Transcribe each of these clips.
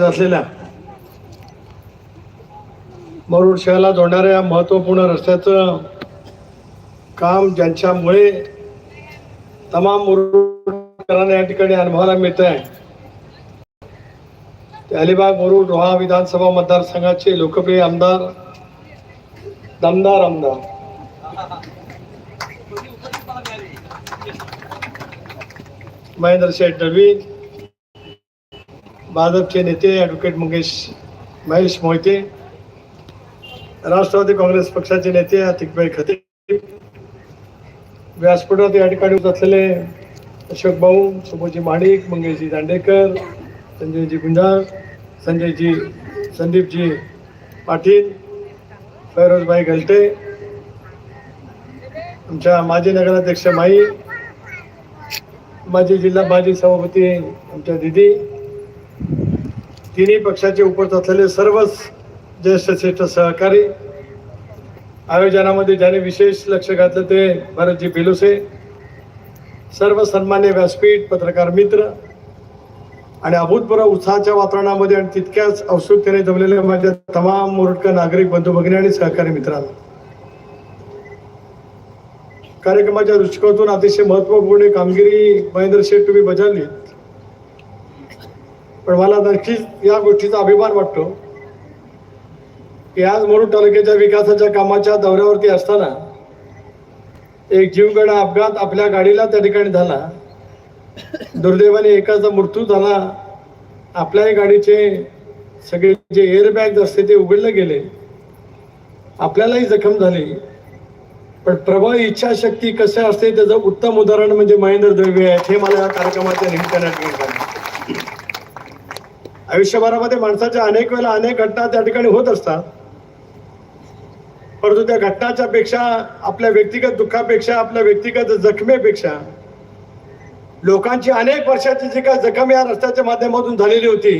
असलेल्या मरुड शहराला जोडणाऱ्या महत्त्वपूर्ण रस्त्याचं काम ज्यांच्यामुळे तमाम मुरुडकरांना या ठिकाणी अनुभवायला मिळत आहे अलिबाग मुरुड रोहा विधानसभा मतदारसंघाचे लोकप्रिय आमदार दमदार आमदार. महेंद्र शेठ दळवी भाजपचे नेते ॲडव्होकेट मुकेश महेश मोहिते राष्ट्रवादी काँग्रेस पक्षाचे नेते अतिकभाई खते व्यासपीठात या ठिकाणी उभे असलेले अशोक भाऊ सुभोजी माणिक मंगेशजी दांडेकर संजयजी गुंजाळ संजयजी संदीपजी पाटील फैरोजभाई गलटे आमच्या माजी नगराध्यक्ष माई माजी जिल्हा माजी सभापती आमच्या दिदी तिन्ही पक्षाचे उपस्थित असलेले सर्वच ज्येष्ठ श्रेष्ठ सहकारी आयोजनामध्ये ज्याने विशेष लक्ष घातलं ते भरतजी बेलुसे सर्व सन्मान्य व्यासपीठ पत्रकार मित्र आणि अभूतपूर्व उत्साहाच्या वातावरणामध्ये आणि तितक्याच औत्सुकतेने जमलेल्या माझ्या तमाम मोरटकर नागरिक बंधू भगिनी आणि सहकारी मित्रांना. कार्यक्रमाच्या दृष्टिकोनातून अतिशय महत्त्वपूर्ण कामगिरी महेंद्र शेठ तुम्ही बजावली. पण मला नक्कीच या गोष्टीचा अभिमान वाटतो की आज मुरुड तालुक्याच्या विकासाच्या कामाच्या दौऱ्यावरती असताना एक जीवगणा अपघात आपल्या गाडीला त्या ठिकाणी झाला. दुर्दैवाने एकाचा मृत्यू झाला. आपल्याही गाडीचे सगळे जे एअरबॅग असते ते उघडले गेले. आपल्यालाही जखम झाली. पण प्रबळ इच्छाशक्ती कसं असते त्याचं उत्तम उदाहरण म्हणजे महेंद्र दळवे आहेत हे मला या कार्यक्रमाच्या निमित्ताने आठवण ठिकाणी आयुष्यभरामध्ये माणसाच्या अनेक वेळेला अनेक घटना त्या ठिकाणी होत असतात. परंतु त्या घटनाच्या पेक्षा आपल्या व्यक्तिगत दुःखापेक्षा आपल्या व्यक्तिगत जखमेपेक्षा लोकांची अनेक वर्षाची जी काय जखम या रस्त्याच्या माध्यमातून झालेली होती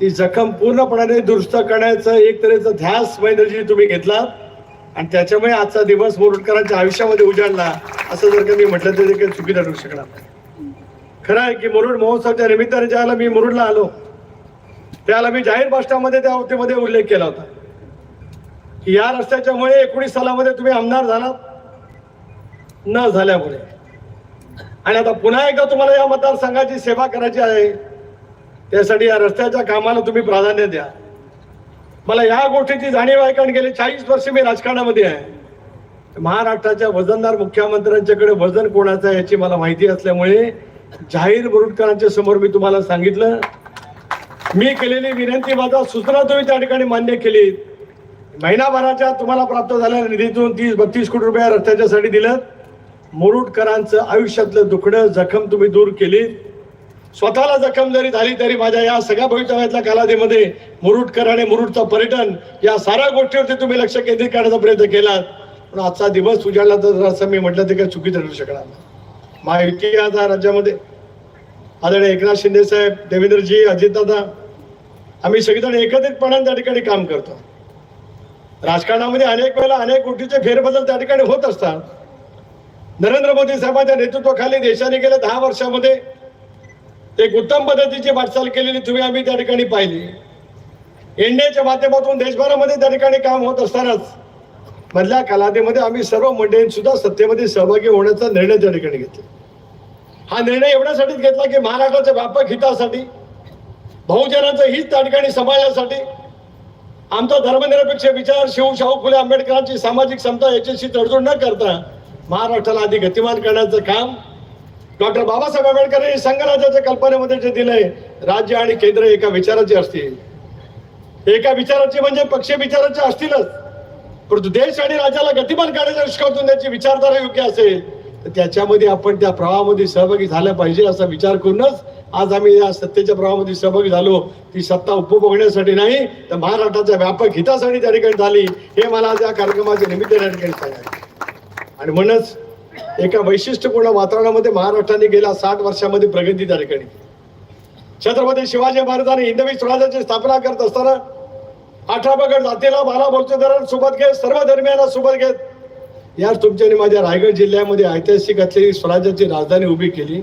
ती जखम पूर्णपणाने दुरुस्त करण्याचं एक तऱ्हेचा ध्यास महेंद्रजी तुम्ही घेतला आणि त्याच्यामुळे आजचा दिवस मुरुडकरांच्या आयुष्यामध्ये उजाडला असं जर का मी म्हटलं तर ते काही चुकी ठरू शकणार नाही. खरं आहे की मुरुड महोत्सवच्या निमित्ताने ज्यावेळेला मी मुरुडला आलो त्यावेळेला मी जाहीर भाषणामध्ये त्या बाबतीमध्ये उल्लेख केला होता. की या रस्त्याच्यामुळे एकोणीस सालामध्ये तुम्ही आमदार झालात न झाल्यामुळे. आणि आता पुन्हा एकदा तुम्हाला या मतदारसंघाची सेवा करायची आहे त्यासाठी या रस्त्याच्या कामाला तुम्ही प्राधान्य द्या. मला या गोष्टीची जाणीव आहे कारण गेले चाळीस वर्ष मी राजकारणामध्ये आहे. महाराष्ट्राच्या वजनदार मुख्यमंत्र्यांच्याकडे वजन कोणाचं आहे याची मला माहिती असल्यामुळे जाहीर मुरुडकरांच्या समोर मी तुम्हाला सांगितलं. मी केलेली विनंती माझा सूचना तुम्ही त्या ठिकाणी मान्य केली महिनाभराच्या तुम्हाला प्राप्त झालेल्या निधीतून तीस बत्तीस कोटी रुपये रस्त्याच्यासाठी दिलं. मुरुडकरांचं आयुष्यातलं दुखणं जखम तुम्ही दूर केली स्वतःला जखम जरी झाली तरी माझ्या या सगळ्या भवितव्यातल्या कालावधीमध्ये मुरुडकर आणि मुरुडचं पर्यटन या साऱ्या गोष्टीवरती तुम्ही लक्ष केंद्रित करण्याचा प्रयत्न केलात. पण आजचा दिवस उजाडला तर असं मी म्हटलं ते काही चुकीचं ठरू शकणार नाही. महायुती आज राज्यामध्ये. आदरणीय एकनाथ शिंदे साहेब देवेंद्रजी अजितदादा आम्ही सगळेजण एकत्रितपणाने त्या ठिकाणी काम करतो. राजकारणामध्ये अनेक वेळेला अनेक गोष्टीचे फेरबदल त्या ठिकाणी होत असतात. नरेंद्र मोदी साहेबांच्या नेतृत्वाखाली देशाने गेल्या दहा वर्षामध्ये एक उत्तम पद्धतीची वाटचाल केलेली तुम्ही आम्ही त्या ठिकाणी पाहिली. एनडीएच्या माध्यमातून देशभरामध्ये त्या ठिकाणी काम होत असतानाच मधल्या कालावधीमध्ये आम्ही सर्व मंडळींनी सुद्धा सत्तेमध्ये सहभागी होण्याचा निर्णय त्या ठिकाणी घेतला. हा निर्णय एवढ्यासाठीच घेतला की महाराष्ट्राच्या व्यापक हितासाठी बहुजनांचं हित त्या ठिकाणी समाजासाठी आमचा धर्मनिरपेक्ष विचार शिव शाहू फुले आंबेडकरांची सामाजिक क्षमता याच्याशी तडजोड न करता महाराष्ट्राला अधिक गतिमान करण्याचं काम डॉक्टर बाबासाहेब आंबेडकर यांनी संघराज्याच्या कल्पनेमध्ये जे दिलंय राज्य आणि केंद्र एका विचाराचे असतील. एका विचाराचे म्हणजे पक्ष विचाराचे असतीलच. परंतु देश आणि राज्याला गतिमान करण्याच्या दृष्टिकोनातून त्याची विचारधारा योग्य असेल तर त्याच्यामध्ये आपण त्या प्रवाहामध्ये सहभागी झाला पाहिजे असा विचार करूनच आज आम्ही या सत्तेच्या प्रवाहामध्ये सहभागी झालो. ती सत्ता उपभोगण्यासाठी नाही तर महाराष्ट्राच्या व्यापक हितासाठी त्या ठिकाणी झाली. हे मला आज या कार्यक्रमाच्या निमित्ताने या ठिकाणी सांगायचं आणि म्हणूनच एका वैशिष्ट्यपूर्ण वातावरणामध्ये महाराष्ट्राने गेल्या साठ वर्षामध्ये प्रगती त्या ठिकाणी छत्रपती शिवाजी महाराजांनी हिंदवी स्वराज्याची स्थापना करत असताना अठरा पगड जातीला बाला बोलचेदारांना सोबत घेत सर्व धर्मियांना सोबत घेत. याच तुमच्याने माझ्या रायगड जिल्ह्यामध्ये ऐतिहासिक असलेली स्वराज्याची राजधानी उभी केली.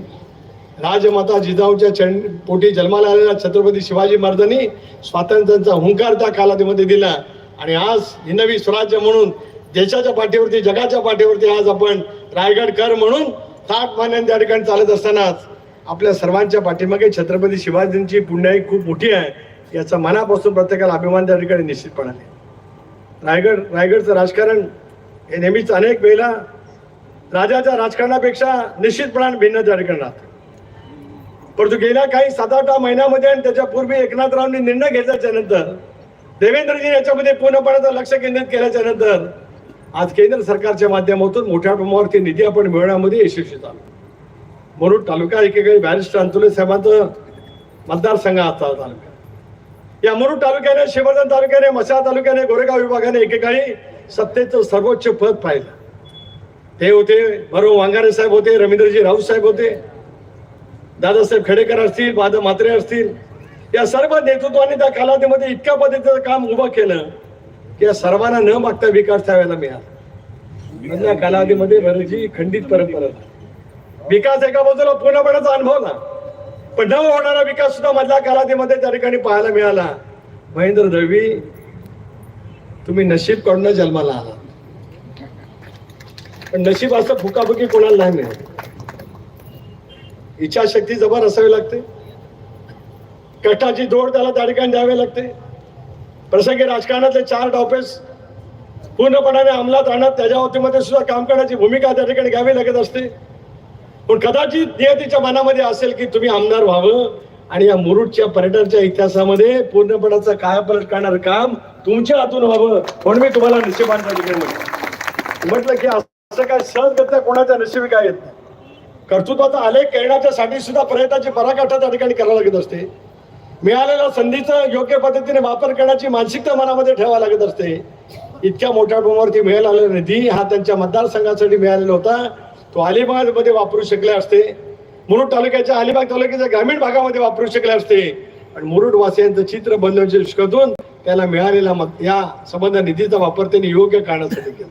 राजमाता जिजाऊच्या चंड पोटी जन्माला आलेल्या छत्रपती शिवाजी महाराजांनी स्वातंत्र्याचा हुंकार त्या कालावधीमध्ये दिला. आणि आज ही नवी स्वराज्य म्हणून देशाच्या पाठीवरती जगाच्या पाठीवरती आज आपण रायगड कर म्हणून साठ महिन्यांनी त्या ठिकाणी चालत असतानाच आपल्या सर्वांच्या पाठीमागे छत्रपती शिवाजींची पुण्याई खूप मोठी आहे. याचा मनापासून प्रत्येकाला अभिमान त्या ठिकाणी निश्चितपणाने रायगड रायगडचं राजकारण हे नेहमीच अनेक वेळेला राजाच्या राजकारणापेक्षा निश्चितपणाने भिन्न त्या ठिकाणी राहतं. परंतु गेल्या काही सात आठ महिन्यामध्ये आणि त्याच्यापूर्वी एकनाथरावांनी निर्णय घेतल्याच्या नंतर देवेंद्रजी याच्यामध्ये पूर्णपणाचं लक्ष केंद्रित केल्याच्यानंतर आज केंद्र सरकारच्या माध्यमातून मोठ्या प्रमाणावरती निधी आपण मिळवण्यामध्ये यशस्वी झालो. म्हणून तालुका एकेकाळी बॅरिस्टर अंतुले साहेबांचं मतदारसंघ आता तालुका या मुरुड तालुक्याने शिवर्धन तालुक्याने मसा तालुक्याने गोरेगाव विभागाने एकेकाळी सत्तेचं सर्वोच्च पद पाहिलं. ते होते बरो वांगारे साहेब होते रवींद्रजी राऊत साहेब होते दादासाहेब खेडेकर असतील माधव म्हात्रे असतील. या सर्व नेतृत्वाने त्या कालावधीमध्ये इतक्या पद्धतीचं काम उभं केलं की या सर्वांना न मागता विकास त्यावेळेला मिळाला. या कालावधीमध्ये रणजी खंडित परंपरा विकास एका बाजूला पूर्णपणाचा अनुभवला पण न होणारा विकास सुद्धा मधल्या कालावधीमध्ये त्या ठिकाणी पाहायला मिळाला. महेंद्र रवी तुम्ही नशीब कडनं जन्माला आला. पण नशीब असं फुकाफुकी कोणाला नाही मिळत. इच्छाशक्ती जबर असावी लागते. कष्टाची जोड त्याला त्या ठिकाणी द्यावी लागते. प्रसंगी राजकारणातले चार डॉपेस पूर्णपणाने अंमलात आणत त्याच्या वतीमध्ये सुद्धा काम करण्याची भूमिका त्या ठिकाणी घ्यावी लागत असते. पण कदाचित नियतीच्या मनामध्ये असेल की तुम्ही आमदार व्हावं आणि या मुरुडच्या पर्यटनच्या इतिहासामध्ये पूर्णपणाचं कायापलट करणारं काम तुमच्या हातून व्हावं म्हणून मी तुम्हाला नशिबान म्हटलं की असं काय सहजगत्या कोणाच्या नशिबी काय येत नाही. कर्तृत्वाचा आलेख करण्याच्यासाठी सुद्धा प्रयत्नाची पराकाष्ठा त्या ठिकाणी करावं लागत असते. मिळालेल्या संधीचा योग्य पद्धतीने वापर करण्याची मानसिकता मनामध्ये ठेवावी लागत असते. इतक्या मोठ्या प्रमाणावरती मिळालेला निधी हा त्यांच्या मतदारसंघासाठी मिळालेला होता. मध्ये वापरू शकले असते. मुरुड तालुक्याच्या अलिबाग तालुक्याच्या ग्रामीण भागामध्ये वापरू शकले असते. आणि मुरुड वासियांचं चित्र बनवण्याच्या दृष्टीतून त्याला मिळालेला मत या संबंध निधीचा वापर त्यांनी योग्य कारणासाठी केला.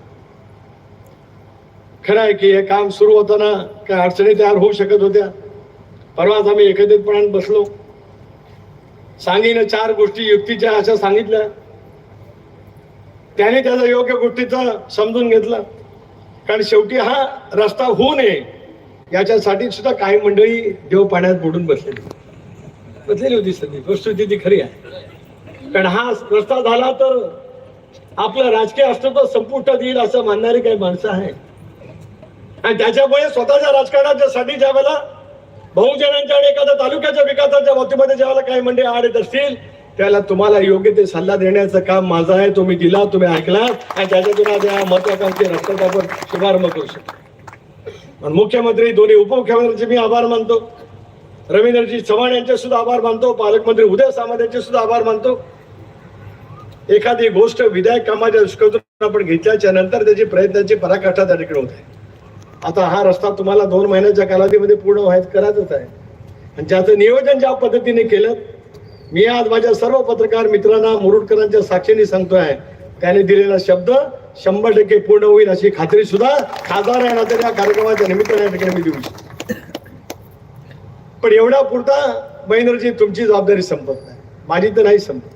खरं आहे की हे काम सुरू होताना काय अडचणी तयार होऊ शकत होत्या. परवाच आम्ही एकत्रितपणाने बसलो. सांगीनं चार गोष्टी युक्तीच्या अशा सांगितल्या. त्याने त्याचा योग्य गोष्टीचं समजून घेतलं. कारण शेवटी हा रस्ता होऊ नये याच्यासाठी सुद्धा काही मंडळी देव पाण्यात बुडून बसलेली. बसलेली होती सध्या वस्तुस्थिती ती खरी आहे. कारण हा रस्ता झाला तर आपलं राजकीय अस्तित्व संपुष्टात येईल असं मानणारी काही माणसं आहेत. आणि त्याच्यामुळे स्वतःच्या राजकारणाच्या साठी ज्या वेळेला बहुजनांच्या आणि एखाद्या तालुक्याच्या विकासाच्या बाबतीमध्ये ज्यावेळेला काही मंडळी आड येत असतील त्याला तुम्हाला योग्य ते सल्ला देण्याचं काम माझं आहे. तुम्ही दिला तुम्ही ऐकला आणि त्याच्यातून आज या महत्वाकांक्षी रस्त्याचा आपण शुभारंभ करू शकतो. पण मुख्यमंत्री दोन्ही उपमुख्यमंत्र्यांचे मी आभार मानतो. रवींद्रजी चव्हाण यांचे सुद्धा आभार मानतो. पालकमंत्री उदय सामंत यांचे सुद्धा आभार मानतो. एखादी गोष्ट विधायक कामाच्या दृष्टीतून आपण घेतल्याच्या नंतर त्याची प्रयत्नाची पराकाष्ठा त्या ठिकाणी होते आता हा रस्ता तुम्हाला दोन महिन्याच्या कालावधीमध्ये पूर्ण व्हायचं करायचंच आहे. आणि ज्याचं नियोजन ज्या पद्धतीने केलं मी आज माझ्या सर्व पत्रकार मित्रांना मुरुडकरांच्या साक्षीने सांगतोय. त्याने दिलेला शब्द शंभर टक्के पूर्ण होईल अशी खात्री सुद्धा खासदार या या कार्यक्रमाच्या निमित्ताने या ठिकाणी मी देऊ शकतो पण एवढा पुरता महेंद्रजी तुमची जबाबदारी संपत नाही. माझी तर नाही संपत.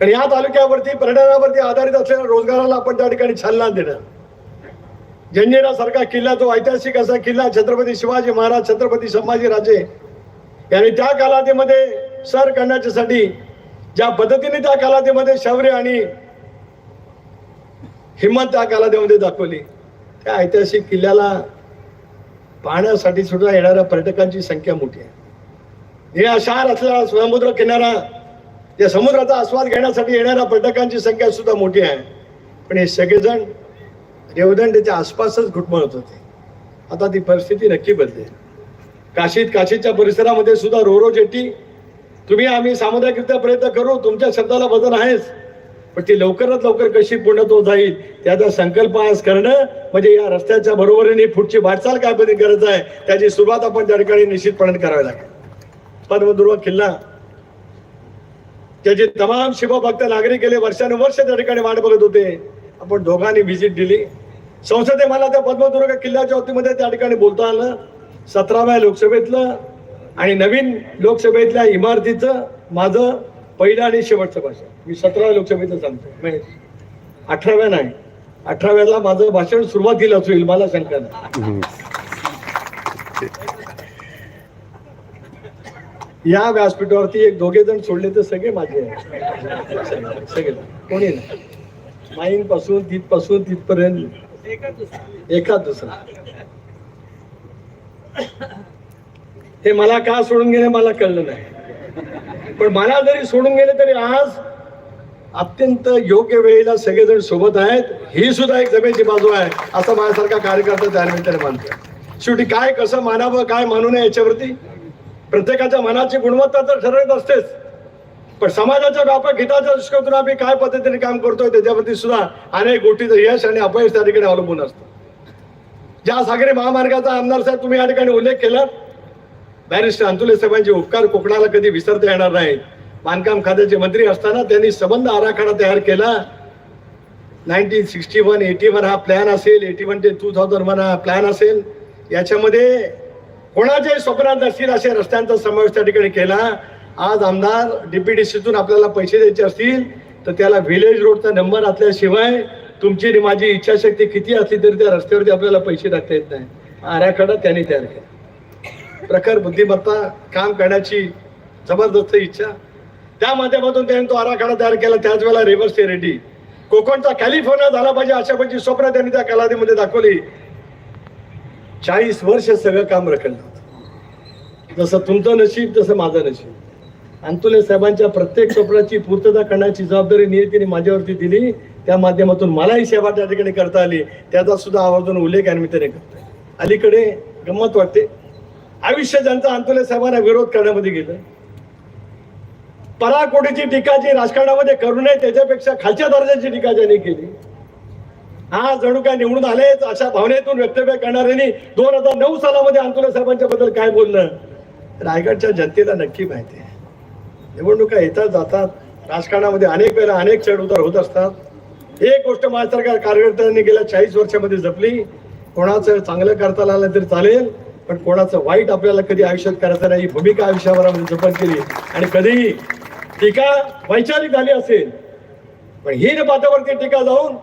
कारण या तालुक्यावरती पर्यटनावरती आधारित असलेल्या रोजगाराला आपण त्या ठिकाणी चालना देणं जंजिरा सारखा किल्ला तो ऐतिहासिक असा किल्ला छत्रपती शिवाजी महाराज छत्रपती संभाजी राजे त्या कालावधीमध्ये सर करण्याच्यासाठी ज्या पद्धतीने त्या कालावधीमध्ये शौर्य आणि हिंमत त्या कालावधीमध्ये दाखवली त्या ऐतिहासिक किल्ल्याला पाहण्यासाठी सुद्धा येणाऱ्या पर्यटकांची संख्या मोठी आहे. निळा शहर असलेला समुद्र किनारा या समुद्राचा आस्वाद घेण्यासाठी येणाऱ्या पर्यटकांची संख्या सुद्धा मोठी आहे. पण हे सगळेजण रेवदंडेच्या आसपासच घुटमळत होते. आता ती परिस्थिती नक्की बदलेल. काशीत काशीच्या परिसरामध्ये सुद्धा रोरो जेटी. तुम्ही आम्ही सामुदायिकरित्या प्रयत्न करू तुमच्या शब्दाला वजन आहेच. पण ती लवकरात लवकर कशी पूर्णत्व जाईल त्याचा संकल्प आज करणं म्हणजे या रस्त्याच्या बरोबरीने पुढची वाटचाल काय पद्धती गरज आहे त्याची सुरुवात आपण त्या ठिकाणी निश्चितपणे करावी लागेल. पद्मदुर्ग किल्ला त्याचे तमाम शिवभक्त नागरिक गेले वर्षानुवर्ष त्या ठिकाणी वाट बघत होते. आपण दोघांनी व्हिजिट दिली. संसदे मला त्या पद्मदुर्ग किल्ल्याच्या वतीमध्ये त्या ठिकाणी बोलता आलं सतराव्या लोकसभेतलं आणि नवीन लोकसभेतल्या इमारतीचं माझं पहिलं आणि शेवटचं भाषण. मी सतराव्या लोकसभेचं सांगतो म्हणजे अठराव्या नाही. अठराव्याला माझं भाषण सुरुवातीला होईल मला शंका नाही. या व्यासपीठावरती एक दोघे जण सोडले तर सगळे माझे सगळे. कोणी नाही. माईन पासून तिथपासून तिथपर्यंत. एका दुसरा. हे मला का सोडून गेले मला कळलं नाही. पण मला जरी सोडून गेले तरी आज अत्यंत योग्य वेळेला सगळेजण सोबत आहेत. ही सुद्धा एक जमेची बाजू आहे असं माझ्यासारखा कार्यकर्ता त्या निमित्ताने मानतो शेवटी काय कसं मानावं काय मानू नये याच्यावरती? प्रत्येकाच्या मनाची गुणवत्ता तर ठरवत असतेच. पण समाजाच्या व्यापक हिताच्या दृष्टीकोनातून आम्ही काय पद्धतीने काम करतोय त्याच्यावरती सुद्धा अनेक गोष्टीचं यश आणि अपयश त्या ठिकाणी अवलंबून असतं. ज्या सागरी महामार्गाचा आमदार साहेब तुम्ही या ठिकाणी उल्लेख केला बॅरिस्टर अंतुले साहेबांचे उपकार कोकणाला कधी विसरता येणार नाहीत. बांधकाम खात्याचे मंत्री असताना त्यांनी संबंध आराखडा तयार केला. Nineteen sixty one eighty one हा प्लॅन असेल एटी वन ते टू थाउजंड वन हा प्लॅन असेल. याच्यामध्ये कोणाच्याही स्वप्नात नसतील असे रस्त्यांचा समावेश त्या ठिकाणी केला. आज आमदार डीपीडीसीतून आपल्याला पैसे द्यायचे असतील तर त्याला व्हिलेज रोडचा नंबर असल्याशिवाय तुमची आणि माझी इच्छाशक्ती किती असली तरी त्या रस्त्यावरती आपल्याला पैसे टाकता येत नाही. आराखडा त्यांनी तयार केला. प्रखर बुद्धिमत्ता काम करण्याची जबरदस्त इच्छा. त्या माध्यमातून त्यांनी तो आराखडा तयार केला. त्याच वेळेला रेव्हर्स रेड्डी कोकणचा कॅलिफोर्निया झाला पाहिजे अशा पैकी स्वप्न त्यांनी त्या कालावधीमध्ये दाखवली? चाळीस वर्ष सगळं काम रखडलं होतं. जसं तुमचं नशीब तसं माझं नशीब. अंतुले साहेबांच्या प्रत्येक स्वप्नाची पूर्तता करण्याची जबाबदारी नियतीने माझ्यावरती दिली. त्या माध्यमातून मलाही सेवा त्या ठिकाणी करता आली. त्याचा सुद्धा आवर्जून उल्लेख या निमित्ताने करतोय. अलीकडे गंमत वाटते. आयुष्य ज्यांचा अंतुले साहेबांना विरोध करण्यामध्ये गेलं. पराकोटीची टीका जी राजकारणामध्ये करू नये त्याच्यापेक्षा खालच्या दर्जाची टीका ज्यांनी केली हा जणू काय निवडून आलेच अशा भावनेतून वक्तव्य करणाऱ्यांनी दोन हजार नऊ सालामध्ये अंतोले साहेबांच्या बद्दल काय बोललं रायगडच्या जनतेला नक्की माहिती आहे. निवडणुका येतात जातात राजकारणामध्ये अनेक वेळा अनेक चढ उतार होत असतात. एक गोष्ट माझ्यासारख्या कार्यकर्त्यांनी गेल्या चाळीस वर्षामध्ये जपली. कोणाचं चांगलं करता आलं तरी चालेल पण कोणाचं वाईट आपल्याला कधी आयुष्यात करायचं नाही भूमिका आयुष्याभरामध्ये जपन केली आणि कधीही टीका वैचारिक झाली असेल पण हीन पातावरती टीका जाऊन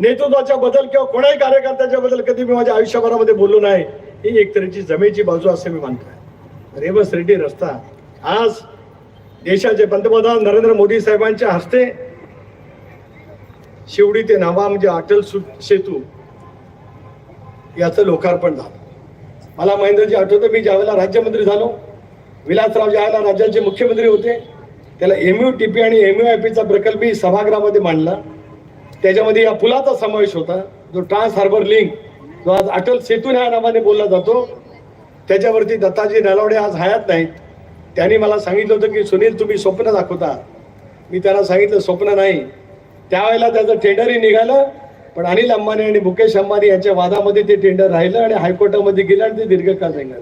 नेतृत्वाच्या बदल किंवा कोणाही कार्यकर्त्याच्या बद्दल कधी मी माझ्या आयुष्यभरामध्ये बोललो नाही ही एक तऱ्हेची जमेची बाजू असं मी मानतो. रेवस रेड्डी रस्ता. आज देशाचे पंतप्रधान नरेंद्र मोदी साहेबांच्या हस्ते शिवडी ते नावा म्हणजे अटल सेतू याचं लोकार्पण झालं. मला महेंद्रजी आठवतं मी ज्यावेळेला राज्यमंत्री झालो विलासराव ज्यावेळेला राज्याचे मुख्यमंत्री होते त्याला एम यू टी पी आणि एम यू आय पीचा प्रकल्प मी सभागृहामध्ये मांडला. त्याच्यामध्ये या पुलाचा समावेश होता जो ट्रान्स हार्बर लिंक जो आज अटल सेतू ह्या नावाने बोलला जातो त्याच्यावरती दत्ताजी नलावडे आज हयात नाहीत. त्यांनी मला सांगितलं होतं की सुनील तुम्ही स्वप्न दाखवता. मी त्याला सांगितलं स्वप्न नाही. त्यावेळेला त्याचं टेंडरही निघालं पण अनिल अंबानी आणि मुकेश अंबानी यांच्या वादामध्ये ते टेंडर राहिलं आणि हायकोर्टामध्ये गेलं आणि ते दीर्घकाळ निघालं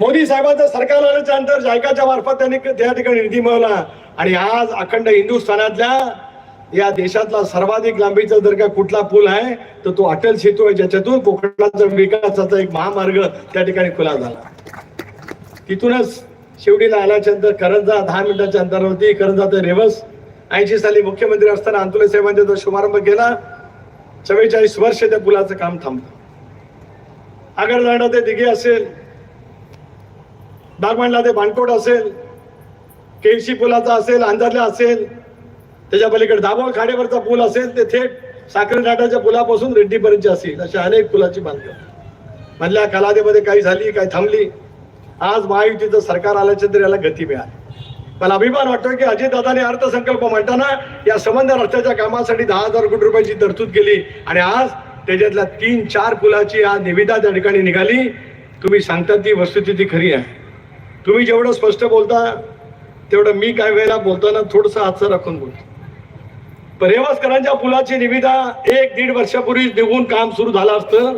मोदी साहेबांचं सरकार आल्याच्यानंतर जायकाच्या मार्फत त्यांनी त्या ठिकाणी निधी मिळवला. आणि आज अखंड हिंदुस्थानातल्या या देशातला सर्वाधिक लांबीचा जर का कुठला पूल आहे तर तो अटल सेतू आहे ज्याच्यातून कोकणाचा विकासाचा एक महामार्ग त्या ठिकाणी खुला झाला. तिथूनच शिवडीला आल्याच्यानंतर करंजा दहा मिनिटाच्या अंतरावरती करंजा ते रेवस ऐंशी साली मुख्यमंत्री असताना अंतुले साहेबांनी त्याचा शुभारंभ केला चव्वेचाळीस वर्ष त्या पुलाचं काम थांबलं आगरदांडा ते दिघे असेल बागमांडला ते बाणकोट असेल केळशी पुलाचा असेल अंधारला असेल त्याच्या पलीकडे दाभोळ खाडेवरचा पूल असेल ते थेट साखरे घाटाच्या पुलापासून रेड्डीपर्यंत असेल अशा अनेक पुलाची बांधकाम. म्हणल्या कलादेमध्ये काही झाली काही थांबली. आज महायुतीचं सरकार आल्याच्या तर याला गती मिळाली. मला अभिमान वाटतो की अजितदादांनी अर्थसंकल्प मांडताना या संबंध रस्त्याच्या कामासाठी दहा हजार कोटी रुपयाची तरतूद केली. आणि आज त्याच्यातल्या तीन चार पुलाची आज निविदा त्या ठिकाणी निघाली. तुम्ही सांगता ती वस्तुस्थिती खरी आहे. तुम्ही जेवढं स्पष्ट बोलता तेवढं मी काय वेळेला बोलताना थोडंसं हातचं राखून बोलतो. पर्यवस्करांच्या पुलाची निविदा एक दीड वर्षापूर्वी निघून काम सुरू झालं असतं.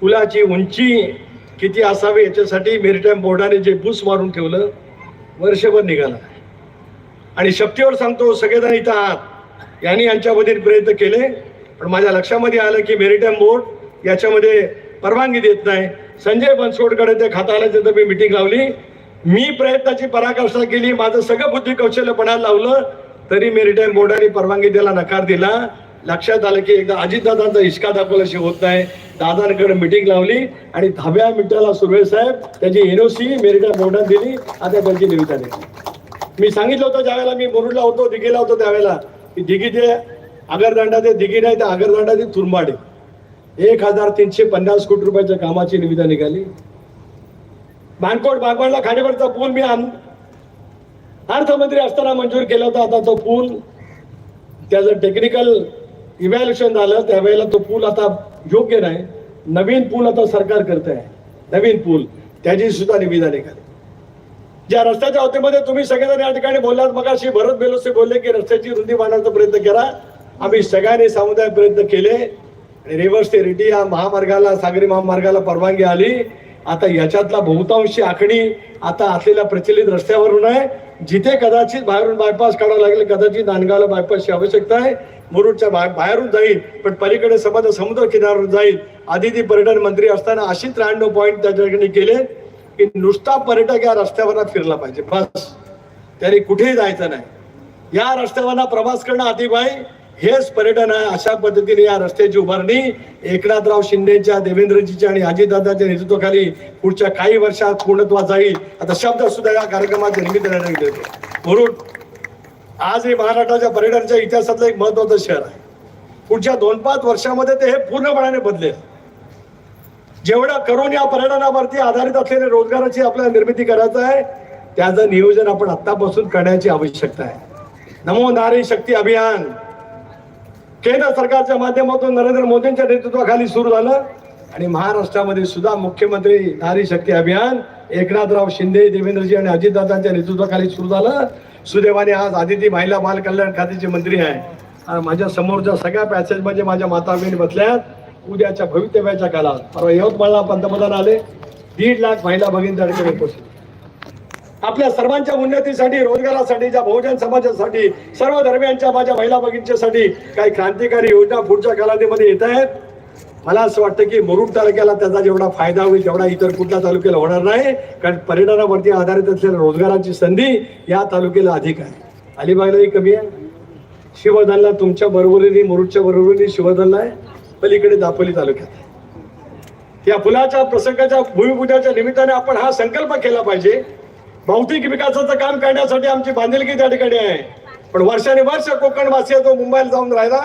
पुलाची उंची किती असावी याच्यासाठी मेरिटाईम बोर्डाने जे बुस मारून ठेवलं वर्षभर निघाला. आणि शक्तीवर सांगतो सगळेजण इथं आहात. यांनी यांच्यामध्ये प्रयत्न केले पण माझ्या लक्षामध्ये आलं की मेरिटाईम बोर्ड याच्यामध्ये परवानगी देत नाही. संजय बनसोडकडे ते खाताला तिथं मी मिटिंग लावली. मी प्रयत्नाची पराकाष्ठा केली माझं सगळं बुद्धी कौशल्यपणाला लावलं तरी मेरिटाईम बोर्डाने परवानगी द्यायला नकार दिला. लक्षात आलं की एकदा अजितदादांचा हिसका दाखवल्याशिवाय होत नाही. दादांकडे मिटिंग लावली आणि दहाव्या मिनिटाला सुर्वे साहेब त्याची एनओसी मेरिटा बोर्डाने दिली आता त्यांची निविदा दिली. मी सांगितलं होतं ज्यावेळेला मी मुरुडला होतो दिघीला होतो त्यावेळेला की दिघी ते आगरदांडाचे दिघी नाही तर आगरदांडा थुरमाडे. तुरमाडे एक हजार तीनशे पन्नास कोटी रुपयाच्या कामाची निविदा निघाली. मानकोट बागवाडला खांडेवरचा पूल मी अर्थमंत्री असताना मंजूर केला होता आता तो पूल. त्याचं टेक्निकल इव्हॅल्युएशन झालं त्यावेळेला तो पूल आता योग्य नाही. नवीन पूल आता सरकार करत आहे नवीन पूल. त्याची सुद्धा निविदा निघाली ज्या रस्त्याच्या अवतीमध्ये तुम्ही सगळेजण या ठिकाणी बोललात मग अशी भरत बेलोसे बोलले की रस्त्याची रुंदी बांधण्याचा प्रयत्न करा. आम्ही सगळ्यांनी समुदाय प्रयत्न केले. रिव्हर्स ते रेड्डी या महामार्गाला सागरी महामार्गाला परवानगी आली. आता याच्यातला बहुतांशी आखणी आता असलेल्या प्रचलित रस्त्यावरून आहे. जिथे कदाचित बाहेरून बायपास काढावं लागेल कदाचित नांदगावला बायपासची आवश्यकता आहे. मुरुडच्या बाहेर बाहेरून जाईल पण पलीकडे समज समुद्र किनाऱ्यावर जाईल. आधी ती पर्यटन मंत्री असताना अशी त्र्याण्णव पॉईंट त्या ठिकाणी केले की नुसता पर्यटक या रस्त्यावर फिरला पाहिजे. बस. त्याने कुठेही जायचं नाही. या रस्त्यावर प्रवास करणं अतिबाई हेच पर्यटन आहे अशा पद्धतीने या रस्त्याची उभारणी एकनाथराव शिंदेच्या देवेंद्रजीच्या आणि अजितदादाच्या नेतृत्वाखाली पुढच्या काही वर्षात पूर्णत्वा जाईल. आता शब्द सुद्धा या कार्यक्रमाच्या निमित्ताने देतो. म्हणून आज हे महाराष्ट्राच्या पर्यटनाच्या इतिहासातलं एक महत्वाचं शहर आहे. पुढच्या दोन पाच वर्षामध्ये ते हे पूर्णपणाने बदलेल. जेवढं करून या पर्यटनावरती आधारित असलेल्या रोजगाराची आपल्याला निर्मिती करायचं आहे त्याचं नियोजन आपण आतापासून करण्याची आवश्यकता आहे. नमो नारी शक्ती अभियान. केंद्र सरकारच्या माध्यमातून नरेंद्र मोदींच्या नेतृत्वाखाली सुरू झालं. आणि महाराष्ट्रामध्ये सुद्धा मुख्यमंत्री नारी शक्ती अभियान एकनाथराव शिंदे देवेंद्रजी आणि अजितदादांच्या नेतृत्वाखाली सुरू झालं. सुदैवाने आज आदिती महिला बाल कल्याण खात्याचे मंत्री आहे. माझ्या समोरच्या सगळ्या पॅसेज म्हणजे माझ्या माता बहिणी बसल्यात. उद्याच्या भवितव्याच्या काळात. परवा यवतमाळला पंतप्रधान आले. दीड लाख महिला भगिनी पोहोचले आपल्या सर्वांच्या उन्नतीसाठी रोजगारासाठी बहुजन समाजासाठी सर्व धर्मियांच्या माझ्या महिला भगिनींच्यासाठी काही क्रांतिकारी योजना पुढच्या कालावधीमध्ये येत आहेत. मला असं वाटतं की मुरुड तालुक्याला त्याचा जेवढा फायदा होईल तेवढा इतर कुठल्या तालुक्याला होणार नाही. कारण पर्यटनावरती आधारित असलेल्या रोजगाराची संधी या तालुक्याला अधिक आहे. अलिबागलाही कमी आहे. शिवधनला तुमच्या बरोबरीने मुरुडच्या बरोबरीने शिवधनला आहे. पलीकडे दापोली तालुक्यात आहे. या फुलाच्या प्रसंगाच्या भूमिपूजाच्या निमित्ताने आपण हा संकल्प केला पाहिजे. भौतिक विकासाचं काम करण्यासाठी आमची बांधिलकी त्या ठिकाणी आहे. पण वर्षाने वर्ष कोकणवासी तो मुंबईला जाऊन राहिला.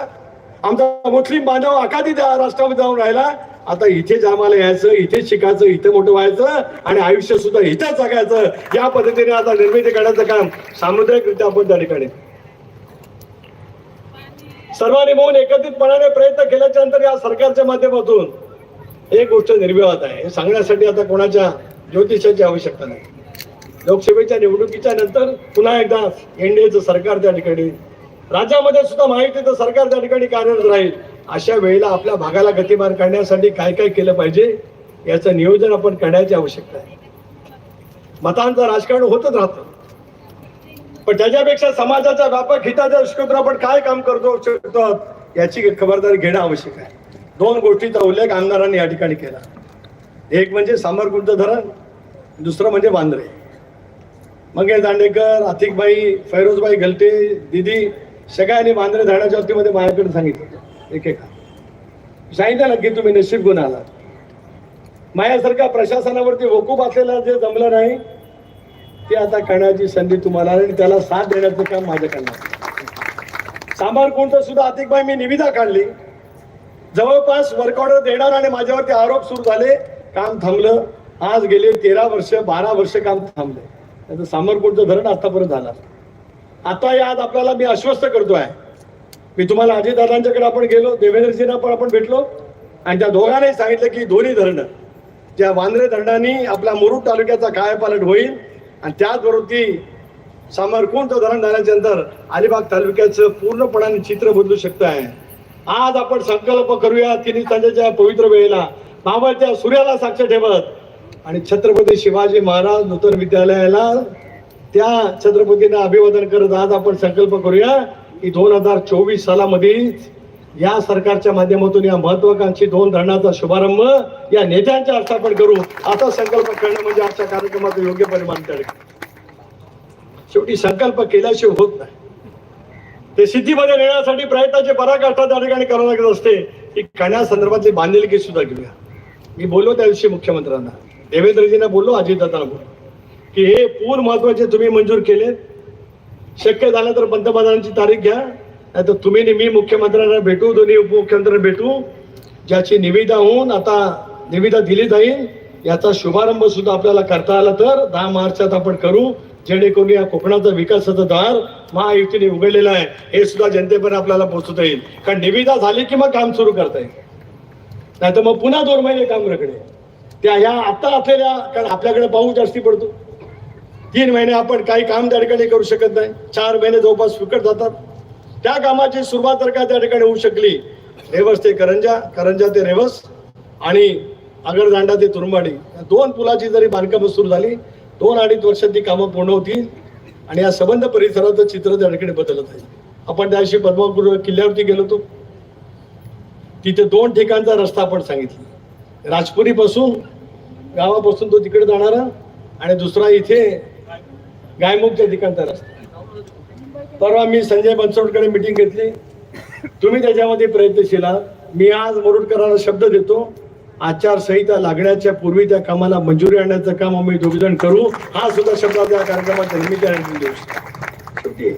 आमचा मुस्लिम बांधव अखादी त्या राष्ट्रामध्ये जाऊन राहिला. आता इथेच आम्हाला यायचं इथेच शिकायचं इथे मोठं व्हायचं आणि आयुष्य सुद्धा इथंच जगायचं. या पद्धतीने आता निर्मिती करण्याचं काम सामुदायिकरित्या आपण त्या ठिकाणी. सर्वांनी मिळून एकत्रितपणाने प्रयत्न केल्याच्यानंतर या सरकारच्या माध्यमातून एक गोष्ट निर्विवाद आहे. हे सांगण्यासाठी आता कोणाच्या ज्योतिषाची आवश्यकता नाही. लोकसभेच्या निवडणुकीच्या नंतर पुन्हा एकदा एनडीएचं सरकार त्या ठिकाणी राज्यामध्ये सुद्धा महायुतीचं सरकार त्या ठिकाणी कार्यरत राहील. अशा वेळेला आपल्या भागाला गतिमान करण्यासाठी काय काय केलं पाहिजे याचं नियोजन आपण करण्याची आवश्यकता आहे. मतांचं राजकारण होतच राहतं. पण त्याच्यापेक्षा समाजाच्या व्यापक हिताच्या दृष्टीकोनातून आपण काय काम करतो शकतो याची खबरदारी घेणं आवश्यक आहे. दोन गोष्टीचा उल्लेख आमदारांनी या ठिकाणी केला. एक म्हणजे सामरकुंड धरण दुसरं म्हणजे वांद्रे. मंगेश दांडेकर आतिकबाई फैरोजबाई गलटे दिदी सगळ्यांनी वांद्रे धरणाच्या बाबतीमध्ये माझ्याकडे सांगितलं. एकेका सांगितलं ना की तुम्ही नशीब गुण आलात माझ्यासारख्या प्रशासनावरती वकूप असलेलं जे जमलं नाही ते आता करण्याची संधी तुम्हाला आणि त्याला साथ देण्याचं काम माझ्याकडनं सांभार कोणतं सुद्धा आतिकबाई मी निविदा काढली. जवळपास वर्क ऑर्डर देणार आणि माझ्यावरती आरोप सुरू झाले काम थांबलं. आज गेले तेरा वर्ष बारा वर्ष काम थांबले. त्याचं सामरकोटचं धरण आतापर्यंत झालं आता या आज आपल्याला मी आश्वस्त करतोय. मी तुम्हाला अजितदादांच्याकडे आपण गेलो देवेंद्रजींना पण आपण भेटलो आणि त्या दोघांनाही सांगितलं की दोन्ही धरणं ज्या वांद्रे धरणांनी आपल्या मुरुड तालुक्याचा कायापालट होईल आणि त्याचबरोबर ती सामरकोणचं धरण झाल्याच्यानंतर अलिबाग तालुक्याचं पूर्णपणाने चित्र बदलू शकत आहे. आज आपण संकल्प करूया तिन्ही संध्याच्या पवित्र वेळेला. मावळत्या सूर्याला साक्ष ठेवत आणि छत्रपती शिवाजी महाराज नूतन विद्यालयाला त्या छत्रपतींना अभिवादन करत आज आपण संकल्प करूया की दोन हजार चोवीस सालामध्ये या सरकारच्या माध्यमातून या महत्वाकांक्षी दोन धरणाचा शुभारंभ या नेत्यांच्या अर्थापण करू. असा संकल्प करणं म्हणजे आजच्या कार्यक्रमाचं योग्य परिमाण करेल शेवटी संकल्प केल्याशिवाय होत नाही. ते सिद्धीमध्ये नेण्यासाठी प्रयत्नाची पराकाष्ठा त्या ठिकाणी करावं लागत असते. की करण्यासंदर्भातली बांधिलकी सुद्धा घेऊया. मी बोललो त्या दिवशी मुख्यमंत्र्यांना. देवेंद्रजींना बोललो अजितदादांना बोललो. की हे पूर महत्त्वाचे तुम्ही मंजूर केले शक्य झालं तर पंतप्रधानांची तारीख घ्या. नाही तर तुम्ही आणि मी मुख्यमंत्र्यांना भेटू दोन्ही उपमुख्यमंत्र्यांना भेटू. ज्याची निविदा होऊन आता निविदा दिली जाईल याचा शुभारंभ सुद्धा आपल्याला करता आला तर दहा मार्चात आपण करू. जेणेकरून या कोकणाचा विकासाचं दार महायुतीने उघडलेलं आहे. हे सुद्धा जनतेपर्यंत आपल्याला पोहोचवता येईल. कारण निविदा झाली की मग काम सुरू करता येईल. नाही तर मग पुन्हा दोन महिने काम रखणे त्या ह्या आता असलेल्या कारण आपल्याकडे पाऊस जास्ती पडतो. तीन महिने आपण काही काम त्या ठिकाणी करू शकत नाही. चार महिने जवळपास फिकट जातात. त्या कामाची सुरुवात जर का त्या ठिकाणी होऊ शकली रेवस ते करंजा करंजा ते रेवस आणि आगरदांडा ते तुरुंबाडी दोन पुलाची जरी बांधकामं सुरू झाली दोन अडीच वर्षात ती कामं पूर्ण होतील आणि या संबंध परिसराचं चित्र त्या ठिकाणी बदलत आहे. आपण त्या दिवशी पद्मापूर किल्ल्यावरती गेलो होतो. तिथे दोन ठिकाणचा रस्ता आपण सांगितला. राजपुरी पासून गावापासून तो तिकडे जाणारा आणि दुसरा इथे गायमुखच्या ठिकाणचा रस्ता. परवा मी संजय बनसोडकडे मिटिंग घेतली. तुम्ही त्याच्यामध्ये प्रयत्नशील आहात. मी आज मुरुडकरांना शब्द देतो आचारसंहिता लागण्याच्या पूर्वी त्या कामाला मंजुरी आणण्याचं काम आम्ही दोघीजण करू. हा सुद्धा शब्द त्या कार्यक्रमाच्या निमित्ताने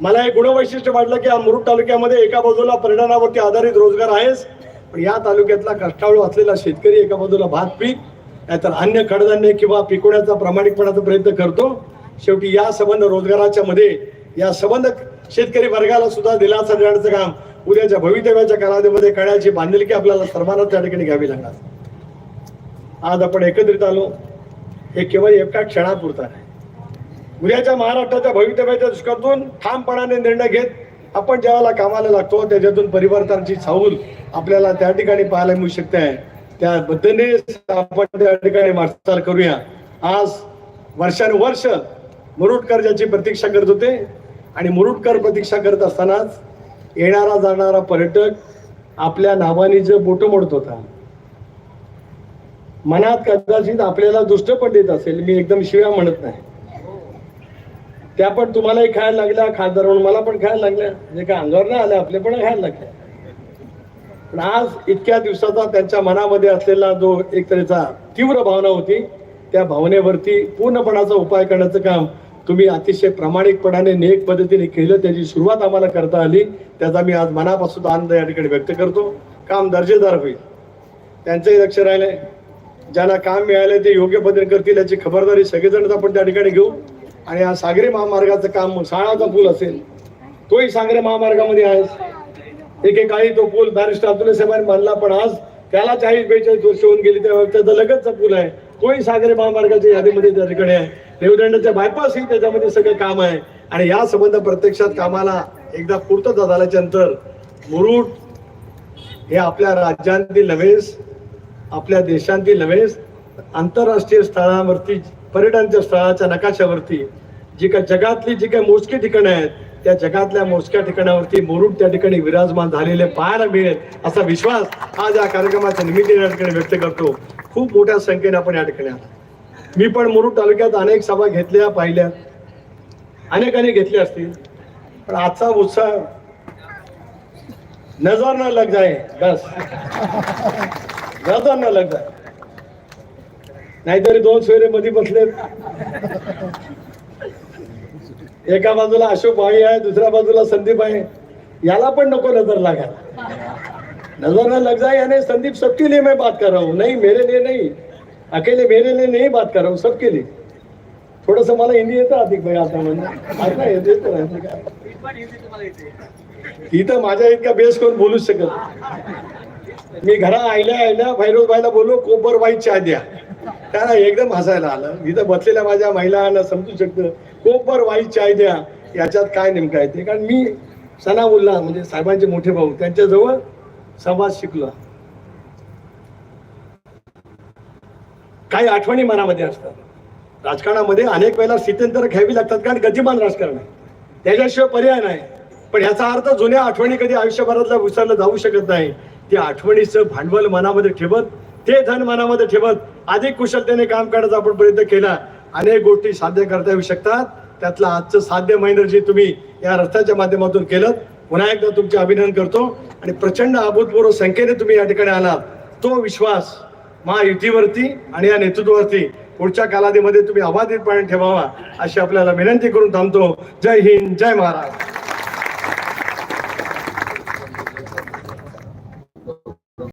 मला एक गुणवैशिष्ट्य वाटलं की मुरुड तालुक्यामध्ये एका बाजूला परिणामावरती आधारित रोजगार आहेच. पण या तालुक्यातला कष्टाळू असलेला शेतकरी एका बाजूला भात पीक नाहीतर अन्य कडधान्य किंवा पिकवण्याचा प्रामाणिकपणाचा प्रयत्न करतो. शेवटी या संबंध रोजगाराच्या मध्ये या संबंध शेतकरी वर्गाला सुद्धा दिलासा देण्याचं काम उद्याच्या भवितव्याच्या कालावधीमध्ये करण्याची बांधिलकी आपल्याला सर्वांना त्या ठिकाणी घ्यावी लागणार. आज आपण एकत्रित आलो. हे केवळ एका क्षणापुरता नाही. उद्याच्या महाराष्ट्राच्या भवितव्याच्या दृष्टीतून ठामपणाने निर्णय घेत आपण ज्यावेळेला कामाला लागतो त्याच्यातून परिवर्तनाची साऊल आपल्याला त्या ठिकाणी पाहायला मिळू शकते. आहे त्या पद्धतीने आपण त्या ठिकाणी वाटचाल करूया. आज वर्षानुवर्ष मुरुडकर ज्याची प्रतीक्षा करत होते आणि मुरुडकर प्रतीक्षा करत असतानाच येणारा जाणारा पर्यटक आपल्या नावाने जे बोट मोडत होता. मनात कदाचित आपल्याला दुष्ट पण देत असेल मी एकदम शिव्या म्हणत नाही. त्या पण तुम्हालाही खायला लागल्या खासदार म्हणून मला पण खायला लागल्या. म्हणजे काय अंगावर नाही आल्या आपले पण खायला लागल्या पण आज इतक्या दिवसाचा त्यांच्या मनामध्ये असलेला जो एक तऱ्हेचा तीव्र भावना होती त्या भावनेवरती पूर्णपणाचा उपाय करण्याचं काम तुम्ही अतिशय प्रामाणिकपणाने नेक पद्धतीने केलं त्याची सुरुवात आम्हाला करता आली. त्याचा मी आज मनापासून आनंद या ठिकाणी व्यक्त करतो. काम दर्जेदार होईल. त्यांचंही लक्ष राहिलंय. ज्यांना काम मिळालंय ते योग्य पद्धतीने करतील याची खबरदारी सगळेजणच आपण त्या ठिकाणी घेऊ. आणि हा सागरी महामार्गाचं काम साळाचा पूल असेल. तोही सागरी महामार्गामध्ये आहे. एकेकाळी तो पूल बॅरिस्टर अब्दुल साहेबांनी बांधला पण आज त्याला चाळीस बेचाळीस वर्ष होऊन गेली तेव्हा त्याचा लगतचा पूल आहे. तोही सागरी महामार्गाच्या यादीमध्ये त्या ठिकाणी आहे. रेवदंडाच्या बायपास ही त्याच्यामध्ये सगळं काम आहे. आणि या संबंध प्रत्यक्षात कामाला एकदा पूर्तता झाल्याच्यानंतर मुरुड हे आपल्या राज्यांतील नव्हेच आपल्या देशांतील नव्हेच आंतरराष्ट्रीय स्थळावरती पर्यटनच्या स्थळाच्या नकाशावरती जी काय जगातली जी काही मोजकी ठिकाणं आहेत त्या जगातल्या मोजक्या ठिकाणावरती मुरुड त्या ठिकाणी विराजमान झालेले पाहायला मिळेल असा विश्वास आज या कार्यक्रमाच्या निमित्ताने या ठिकाणी व्यक्त करतो. खूप मोठ्या संख्येने आपण या ठिकाणी आला. मी पण मुरुड तालुक्यात अनेक सभा घेतल्या पाहिल्या. अनेकांनी घेतल्या असतील. पण आजचा उत्साह नजर न लग जाय बस. नजर न लग जाय नाहीतरी दोन सोयरे मध्ये बसलेत. एका बाजूला अशोक भाई आहे दुसऱ्या बाजूला संदीप आहे. याला पण नको नजर लागायला. नजर न लग जाए यानी संदीप सबके लिए मैं बात कर रहा हूँ. नहीं मेरे लिए नहीं. अकेले मेरे लिए नहीं बात कर रहा हूँ सबके लिए. थोडस मला हिंदी येतं अधिक भाई आता म्हणजे आता येते तर माझ्या इतका बेस करून बोलूच शकत मी घरा आयल्या आयल्या भैरव भाईला बोललो कोपर बाई चहा द्या. त्यांना एकदम हसायला आलं. इथं बसलेल्या माझ्या महिलांना समजू शकतं. कोपर वाई चाय द्या. याच्यात काय नेमकं आहे ते? कारण मी सनाउल्ला म्हणजे साहेबांचे मोठे भाऊ त्यांच्याजवळ संवाद शिकलो. काही आठवणी मनामध्ये असतात. राजकारणामध्ये अनेक वेळेला स्थित्यंतर घ्यावी लागतात कारण गतिमान राजकारण आहे. त्याच्याशिवाय पर्याय नाही. पण याचा अर्थ जुन्या आठवणी कधी आयुष्यभरातला विसरलं जाऊ शकत नाही. त्या आठवणीचं भांडवल मनामध्ये ठेवत ते धन मनामध्ये ठेवत अधिक कुशलतेने काम करण्याचा आपण प्रयत्न केला. अनेक गोष्टी साध्य करता येऊ शकतात. त्यातलं आजचं साध्य महिना जे तुम्ही या रस्त्याच्या माध्यमातून केलं पुन्हा एकदा तुमचे अभिनंदन करतो. आणि प्रचंड अभूतपूर्व संख्येने तुम्ही या ठिकाणी आलात. तो विश्वास महायुतीवरती आणि या नेतृत्वावरती पुढच्या कालावधीमध्ये तुम्ही अबाधितपणे ठेवावा अशी आपल्याला विनंती करून थांबतो. जय हिंद जय महाराज